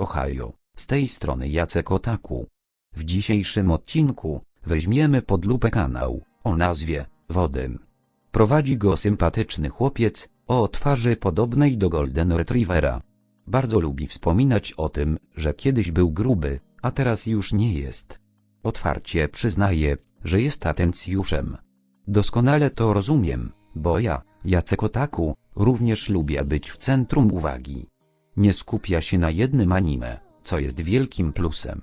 Ohio. Z tej strony Jacek Otaku. W dzisiejszym odcinku weźmiemy pod lupę kanał o nazwie Wodym. Prowadzi go sympatyczny chłopiec o twarzy podobnej do Golden Retrievera. Bardzo lubi wspominać o tym, że kiedyś był gruby, a teraz już nie jest. Otwarcie przyznaje, że jest atencjuszem. Doskonale to rozumiem, bo ja, Jacek Otaku, również lubię być w centrum uwagi. Nie skupia się na jednym anime, co jest wielkim plusem.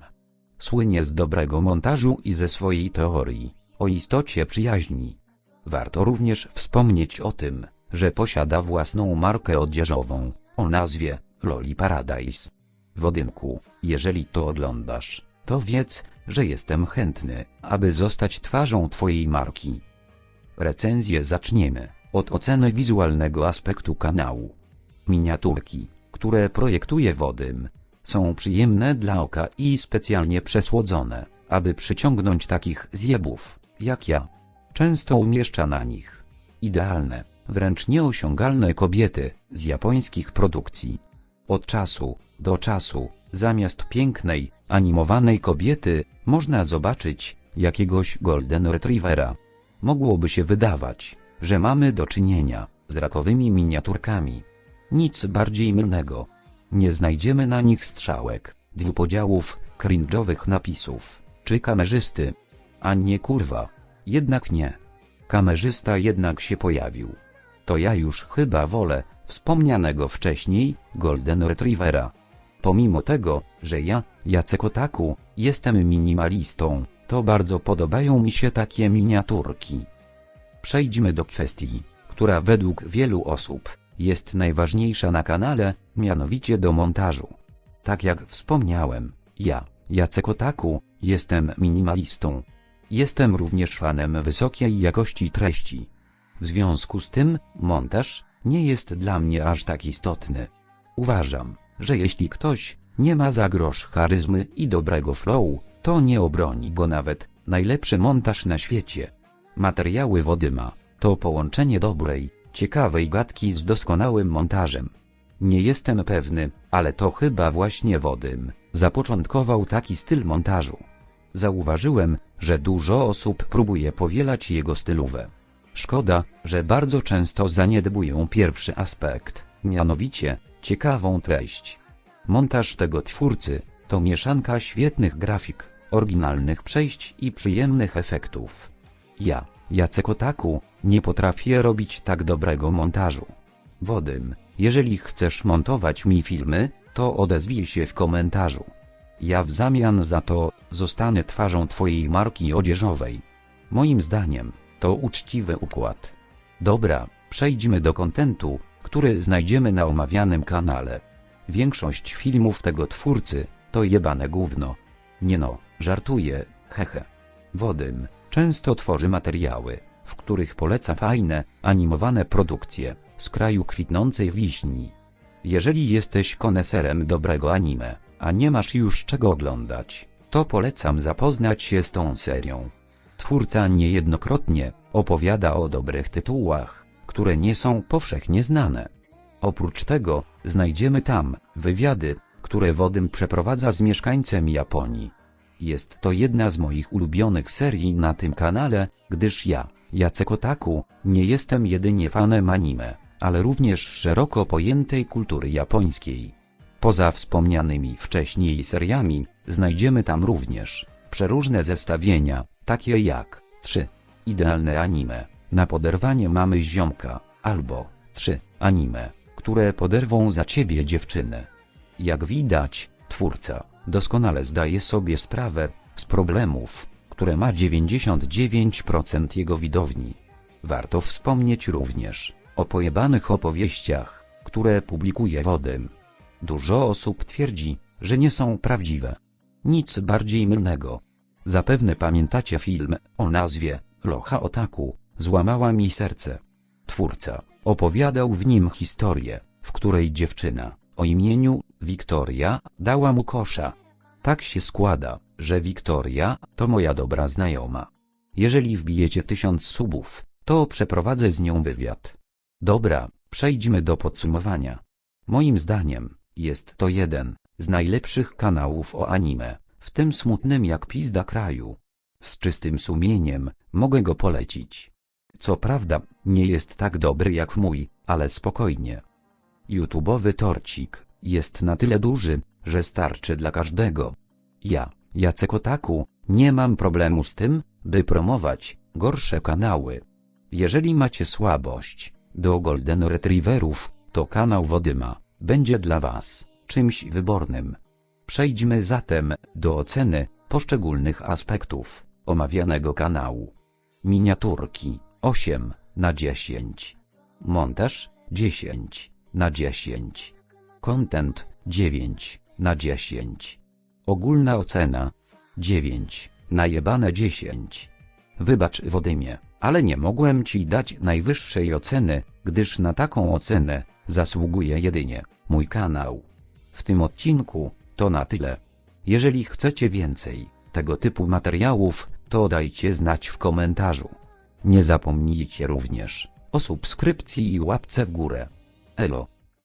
Słynie z dobrego montażu i ze swojej teorii, o istocie przyjaźni. Warto również wspomnieć o tym, że posiada własną markę odzieżową, o nazwie Loli Paradise. Wodynku, jeżeli to oglądasz, to wiedz, że jestem chętny, aby zostać twarzą twojej marki. Recenzję zaczniemy od oceny wizualnego aspektu kanału. Miniaturki, które projektuje Wodym, są przyjemne dla oka i specjalnie przesłodzone, aby przyciągnąć takich zjebów, jak ja. Często umieszcza na nich idealne, wręcz nieosiągalne kobiety z japońskich produkcji. Od czasu do czasu, zamiast pięknej, animowanej kobiety, można zobaczyć jakiegoś Golden Retrievera. Mogłoby się wydawać, że mamy do czynienia z rakowymi miniaturkami. Nic bardziej mylnego. Nie znajdziemy na nich strzałek, dwupodziałów, cringe'owych napisów, czy kamerzysty. A nie kurwa. Jednak nie. Kamerzysta jednak się pojawił. To ja już chyba wolę wspomnianego wcześniej Golden Retrievera. Pomimo tego, że ja, Jacek Otaku, jestem minimalistą, to bardzo podobają mi się takie miniaturki. Przejdźmy do kwestii, która według wielu osób jest najważniejsza na kanale, mianowicie do montażu. Tak jak wspomniałem, ja, Jacek Otaku, jestem minimalistą. Jestem również fanem wysokiej jakości treści. W związku z tym, montaż nie jest dla mnie aż tak istotny. Uważam, że jeśli ktoś nie ma za grosz charyzmy i dobrego flow, to nie obroni go nawet najlepszy montaż na świecie. Materiały Wodyma to połączenie dobrej, ciekawej gadki z doskonałym montażem. Nie jestem pewny, ale to chyba właśnie Wodym zapoczątkował taki styl montażu. Zauważyłem, że dużo osób próbuje powielać jego stylówę. Szkoda, że bardzo często zaniedbują pierwszy aspekt, mianowicie ciekawą treść. Montaż tego twórcy to mieszanka świetnych grafik, oryginalnych przejść i przyjemnych efektów. Ja, Jacek Otaku, nie potrafię robić tak dobrego montażu. Wodym, jeżeli chcesz montować mi filmy, to odezwij się w komentarzu. Ja w zamian za to zostanę twarzą twojej marki odzieżowej. Moim zdaniem, to uczciwy układ. Dobra, przejdźmy do kontentu, który znajdziemy na omawianym kanale. Większość filmów tego twórcy to jebane gówno. Nie no, żartuję, hehe. Wodym często tworzy materiały, w których poleca fajne, animowane produkcje z kraju kwitnącej wiśni. Jeżeli jesteś koneserem dobrego anime, a nie masz już czego oglądać, to polecam zapoznać się z tą serią. Twórca niejednokrotnie opowiada o dobrych tytułach, które nie są powszechnie znane. Oprócz tego, znajdziemy tam wywiady, które Wodym przeprowadza z mieszkańcem Japonii. Jest to jedna z moich ulubionych serii na tym kanale, gdyż ja, Jacek Otaku, nie jestem jedynie fanem anime, ale również szeroko pojętej kultury japońskiej. Poza wspomnianymi wcześniej seriami, znajdziemy tam również przeróżne zestawienia, takie jak 3. Idealne anime. Na poderwanie mamy ziomka, albo 3. Anime, które poderwą za ciebie dziewczynę. Jak widać, twórca doskonale zdaje sobie sprawę z problemów, które ma 99% jego widowni. Warto wspomnieć również o pojebanych opowieściach, które publikuje Wodym. Dużo osób twierdzi, że nie są prawdziwe. Nic bardziej mylnego. Zapewne pamiętacie film o nazwie Locha Otaku, złamała mi serce. Twórca opowiadał w nim historię, w której dziewczyna o imieniu Wiktoria dała mu kosza. Tak się składa, że Wiktoria to moja dobra znajoma. Jeżeli wbijecie tysiąc subów, to przeprowadzę z nią wywiad. Dobra, przejdźmy do podsumowania. Moim zdaniem, jest to jeden z najlepszych kanałów o anime, w tym smutnym jak pizda kraju. Z czystym sumieniem, mogę go polecić. Co prawda, nie jest tak dobry jak mój, ale spokojnie. YouTube'owy torcik jest na tyle duży, że starczy dla każdego. Ja, Jacek Otaku, nie mam problemu z tym, by promować gorsze kanały. Jeżeli macie słabość do Golden Retrieverów, to kanał Wodyma będzie dla Was czymś wybornym. Przejdźmy zatem do oceny poszczególnych aspektów omawianego kanału. Miniaturki 8 na 10. Montaż 10 na 10. Content 9 na 10. Ogólna ocena 9 na jebane 10. Wybacz Wodymie, ale nie mogłem ci dać najwyższej oceny, gdyż na taką ocenę zasługuje jedynie mój kanał. W tym odcinku to na tyle. Jeżeli chcecie więcej tego typu materiałów, to dajcie znać w komentarzu. Nie zapomnijcie również o subskrypcji i łapce w górę. Elo.